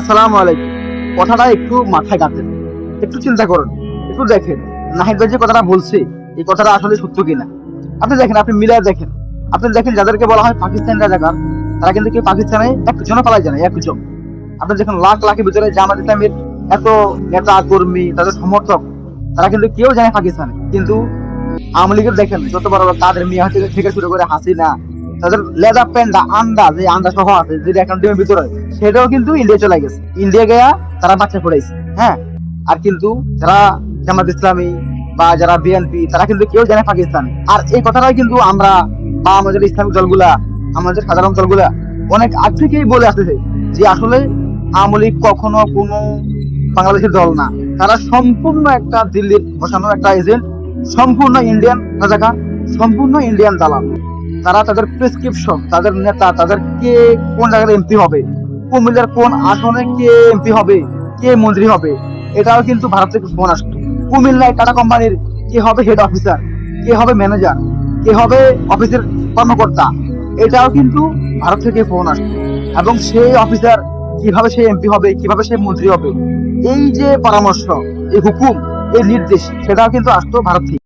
আসসালামু আলাইকুম। কথাটা একটু মাথায় একটু চিন্তা করুন। একটু দেখেন। নাহিদ ভাই যে কথাটা বলছে, এই কথাটা আসলে সত্য কিনা? আপনি দেখেন, আপনি মিলায় দেখেন। আপনি দেখেন, যাদেরকে বলা হয় পাকিস্তান রাজাকার তারা কিন্তু কেউ পাকিস্তানে একজনও পালাই জানে একজন। আপনি দেখেন, লাখ লাখের ভিতরে জামাত ইসলামের এত নেতা, কর্মী, তাদের সমর্থক, তারা কিন্তু কেউ জানে পাকিস্তানে। কিন্তু আওয়ামী লীগের দেখেন, যত বড় কাদের মিয়া থেকে শুরু করে হাসিনা তাদের লেদা প্যান্ডা আন্দা যে আন্দা সহ আছে যে এখন টিমের ভিতরে, সেটাও কিন্তু ইন্ডিয়া চলে গেছে। ইন্ডিয়া গিয়া তারা বাচ্চা পড়াইছে হ্যাঁ? আর কিন্তু যারা জামাত ইসলামী বা যারা বিএনপি তারা কিন্তু কেউ জানে পাকিস্তান। আর এই কথাটাই কিন্তু আমরা বা আমাদের ইসলামিক দলগুলা, আমাদের সাধারণ দলগুলা অনেক আগ থেকেই বলে আসতেছে যে আসলে আওয়ামী লীগ কখনো কোনো বাংলাদেশের দল না। তারা সম্পূর্ণ একটা দিল্লির বসানো একটা এজেন্ট সম্পূর্ণ ইন্ডিয়ান রাজাকার, সম্পূর্ণ ইন্ডিয়ান দালাল। তারা তাদের প্রেসক্রিপশন তাদের নেতা, তাদের কে কোন জায়গায় এমপি হবে কুমিল্লার কোন আসনে কে এমপি হবে, কে মন্ত্রী হবে, এটাও কিন্তু ভারত থেকে ফোন আসতো কুমিল্লায় টাটা কোম্পানির কে হবে হেড অফিসার কে হবে ম্যানেজার কে হবে অফিসের কর্মকর্তা, এটাও কিন্তু ভারত থেকে ফোন আসতো এবং সেই অফিসার কীভাবে সে এমপি হবে, কীভাবে সে মন্ত্রী হবে, এই যে পরামর্শ, এই হুকুম, এই নির্দেশ, সেটাও কিন্তু আসতো ভারত থেকে।